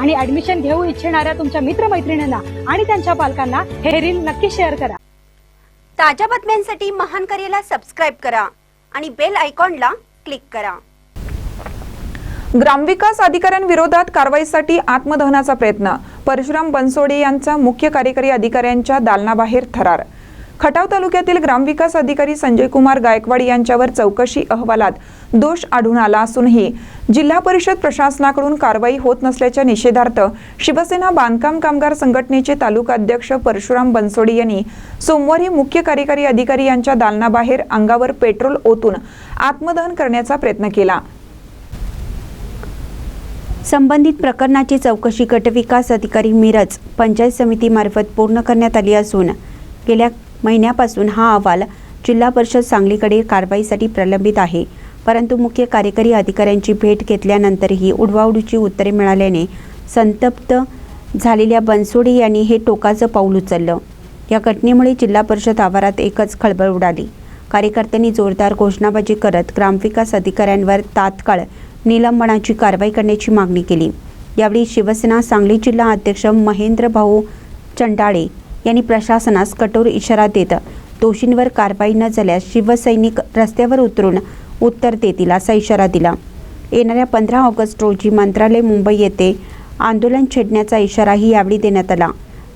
आणि ऍडमिशन घेऊ इच्छिणाऱ्या तुमच्या मित्रमैत्रिणींना आणि त्यांच्या पालकांना हे रील नक्की शेअर करा. ताज्या बातम्यांसाठी महान करेला सबस्क्राईब करा आणि बेल आयकॉनला क्लिक करा. ग्रामविकास अधिकाऱ्यांविरोधात कारवाईसाठी आत्मदहनाचा प्रयत्न. परशुराम बनसोडे यांचा मुख्य कार्यकारी अधिकाऱ्यांच्या दालनाबाहेर थरार. खटाव तालुक्यातील ग्रामविकास अधिकारी संजय कुमार गायकवाड यांच्यावर चौकशी अहवालात दोष आढळून आला असूनही जिल्हा परिषद प्रशासनाकडून कारवाई होत नसल्याच्या निषेधार्थ शिवसेना बांधकाम कामगार संघटनेचे तालुका अध्यक्ष परशुराम बनसोडे यांनी सोमवारी मुख्य कार्यकारी अधिकारी यांच्या दालनाबाहेर अंगावर पेट्रोल ओतून आत्मदहन करण्याचा प्रयत्न केला. संबंधित प्रकरणाची चौकशी गटविकास अधिकारी मिरज पंचायत समितीमार्फत पूर्ण करण्यात आली असून गेल्या महिन्यापासून हा अहवाल जिल्हा परिषद सांगलीकडे कारवाईसाठी प्रलंबित आहे. परंतु मुख्य कार्यकारी अधिकाऱ्यांची भेट घेतल्यानंतरही उडवाउडीची उत्तरे मिळाल्याने संतप्त झालेल्या बनसोडे यांनी हे टोकाचं पाऊल उचललं. या घटनेमुळे जिल्हा परिषद आवारात एकच खळबळ उडाली. कार्यकर्त्यांनी जोरदार घोषणाबाजी करत ग्रामविकास अधिकाऱ्यांवर तात्काळ निलंबनाची कारवाई करण्याची मागणी केली. यावेळी शिवसेना सांगली जिल्हा अध्यक्ष महेंद्र भाऊ चंडाळे यांनी प्रशासनास कठोर इशारा देत दोषींवर कारवाई न झाल्यास शिवसैनिक रस्त्यावर उतरून उत्तर देतील असा इशारा दिला. येणाऱ्या पंधरा ऑगस्ट रोजी मंत्रालय मुंबई येथे आंदोलन छेडण्याचा इशाराही यावेळी देण्यात आला.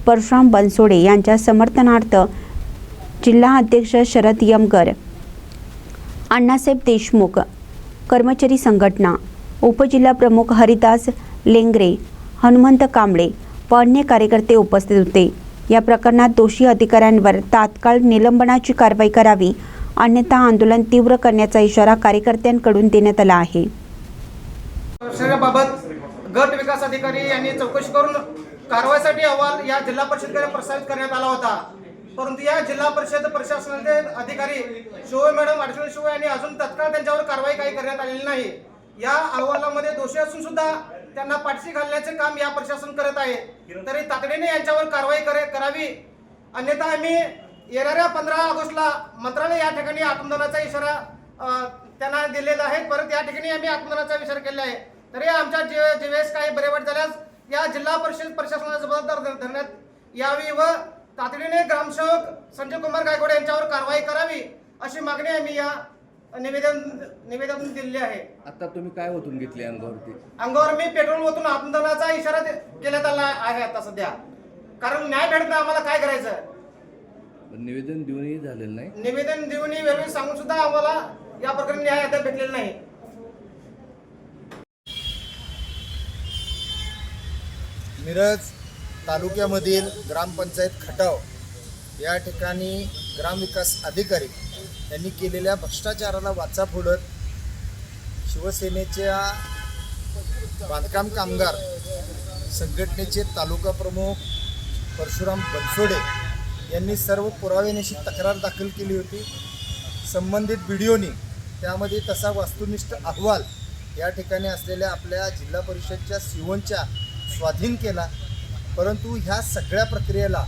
परशुराम बनसोडे यांच्या समर्थनार्थ जिल्हा अध्यक्ष शरद यमगर अण्णासाहेब देशमुख कर्मचारी संघटना उपजिल्हा प्रमुख हरिदास लेंगरे हनुमंत कांबळे व अन्य कार्यकर्ते उपस्थित होते. या प्रकरणात दोषी अधिकाऱ्यांवर तात्काळ निलंबनाची कारवाई करावी. अन्यथा आंदोलन तीव्र करण्याचा इशारा कार्यकर्त्यांकडून देण्यात आला आहे. गट विकास अधिकारी यांनी चौकशी करून कारवाईसाठी अहवाल या जिल्हा परिषदेकडे प्रस्तावित करण्यात आला होता. परंतु या जिल्हा परिषद प्रशासनाचे अधिकारी शिवय मॅडम अडचण शिवय यांनी अजून तत्काळ त्यांच्यावर कारवाई काही करण्यात आलेली नाही. या अहवालामध्ये दोषी असून सुद्धा त्यांना पाठशी घालण्याचे काम या प्रशासन करत आहे. तरी तातडीने यांच्यावर कारवाई करे- करावी. अन्यथा आम्ही येणाऱ्या पंधरा ऑगस्टला मंत्रालय या ठिकाणी आत्मदानाचा इशारा त्यांना दिलेला आहे. परत या ठिकाणी आम्ही आत्मदानाचा विचार केला आहे. तरी आमच्या जे जेवेळेस काही बरेवाट झाल्यास या जिल्हा परिषद प्रशासनाला जबाबदार धरण्यात यावी व तातडीने ग्रामसेवक संजय कुमार गायकवाड यांच्यावर कारवाई करावी अशी मागणी आम्ही या निवेदन निवेदन दिलेले आहे. आता तुम्ही काय ओतून घेतले अंगावरती? अंगावर मी पेट्रोल ओतून आत्मदनाचा इशारा दे- देण्यात आला आहे आता सध्या. कारण न्याय भेटत आम्हाला काय करायचं? पण निवेदन देऊनही झालेलं नाही. निवेदन देऊनही वेळोवेळी सांगून सुद्धा आम्हाला या प्रकरणी न्याय अद्याप भेटलेला नाही. मिरज तालुक्यामधील ग्रामपंचायत खटाव या ठिकाणी ग्रामविकास अधिकारी यांनी केलेल्या भ्रष्टाचाराला वाचा फोडत शिवसेनेच्या बांधकाम कामगार संघटनेचे तालुका प्रमुख परशुराम बनसोडे यांनी सर्व पुराव्यानिशी तक्रार दाखल केली होती. संबंधित व्हिडिओनी त्यामध्ये तसा वास्तुनिष्ठ अहवाल या ठिकाणी असलेल्या आपल्या जिल्हा परिषदच्या सिओनच्या स्वाधीन केला. परंतु ह्या सगळ्या प्रक्रियेला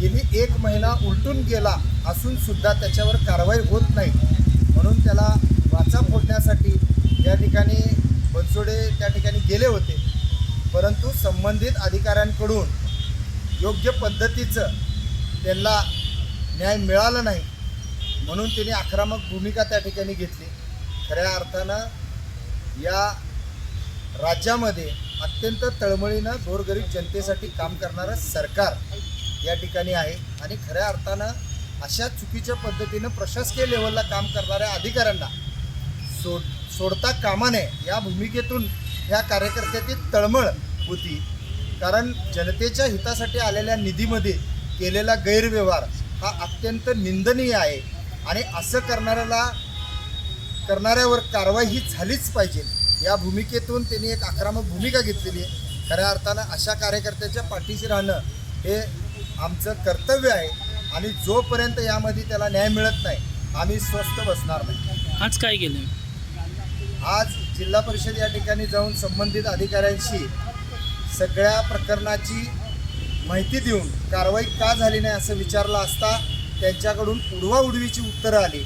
गेली एक महिना उलटून गेला असून सुद्धा त्याच्यावर कारवाई होत नाही. म्हणून त्याला वाचा फोडण्यासाठी या ठिकाणी बनसोडे त्या ठिकाणी गेले होते. परंतु संबंधित अधिकाऱ्यांकडून योग्य पद्धतीचं त्यांना न्याय मिळाला नाही. म्हणून त्यांनी आक्रमक भूमिका त्या ठिकाणी घेतली. खऱ्या अर्थानं या राज्यामध्ये अत्यंत तळमळीनं गोरगरीब जनतेसाठी काम करणारं सरकार या ठिकाणी आहे. आणि खऱ्या अर्थानं अशा चुकीच्या पद्धतीनं प्रशासकीय लेवलला काम करणाऱ्या अधिकाऱ्यांना सोड सोडता कामा नये या भूमिकेतून ह्या कार्यकर्त्याची तळमळ होती. कारण जनतेच्या हितासाठी आलेल्या निधीमध्ये केलेला गैरव्यवहार हा अत्यंत निंदनीय आहे. आणि असं करणाऱ्याला करणाऱ्यावर कारवाई ही झालीच पाहिजे. या भूमिकेतून त्यांनी एक आक्रमक भूमिका घेतलेली आहे. खऱ्या अर्थानं अशा कार्यकर्त्याच्या पाठीशी राहणं हे आमचं कर्तव्य आहे आणि जोपर्यंत यामध्ये त्याला न्याय मिळत नाही आम्ही स्वस्थ बसणार नाही. आज काय केलं? आज जिल्हा परिषद या ठिकाणी जाऊन संबंधित अधिकाऱ्यांशी सगळ्या प्रकरणाची माहिती देऊन कारवाई का झाली नाही असं विचारलं असता त्यांच्याकडून उडवाउडवीची उत्तरं आली.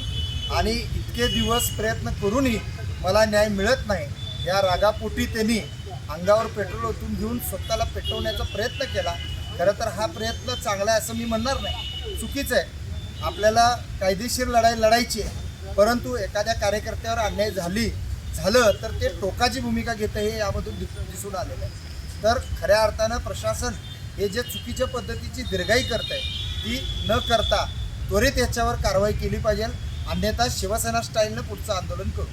आणि इतके दिवस प्रयत्न करूनही मला न्याय मिळत नाही या रागापोटी त्यांनी अंगावर पेट्रोल ओतून घेऊन स्वतःला पेटवण्याचा प्रयत्न केला. खरं तर हा प्रयत्न चांगला आहे असं मी म्हणणार नाही. चुकीचं आहे. आपल्याला कायदेशीर लढाई लढायची आहे. परंतु एखाद्या कार्यकर्त्यावर अन्याय झाली झालं तर ते टोकाची भूमिका घेतं हे यामधून दिसून आलेलं आहे. तर खऱ्या अर्थानं प्रशासन हे जे चुकीच्या पद्धतीची दीर्घाई करत आहे ती न करता त्वरित याच्यावर कारवाई केली पाहिजे. अन्यथा शिवसेना स्टाईलनं पुढचं आंदोलन करू.